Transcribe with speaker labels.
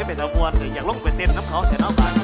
Speaker 1: ให้เป็นตะมวนหรืออยากลงไปเต้นน้ำเขาแต่น้ำบาน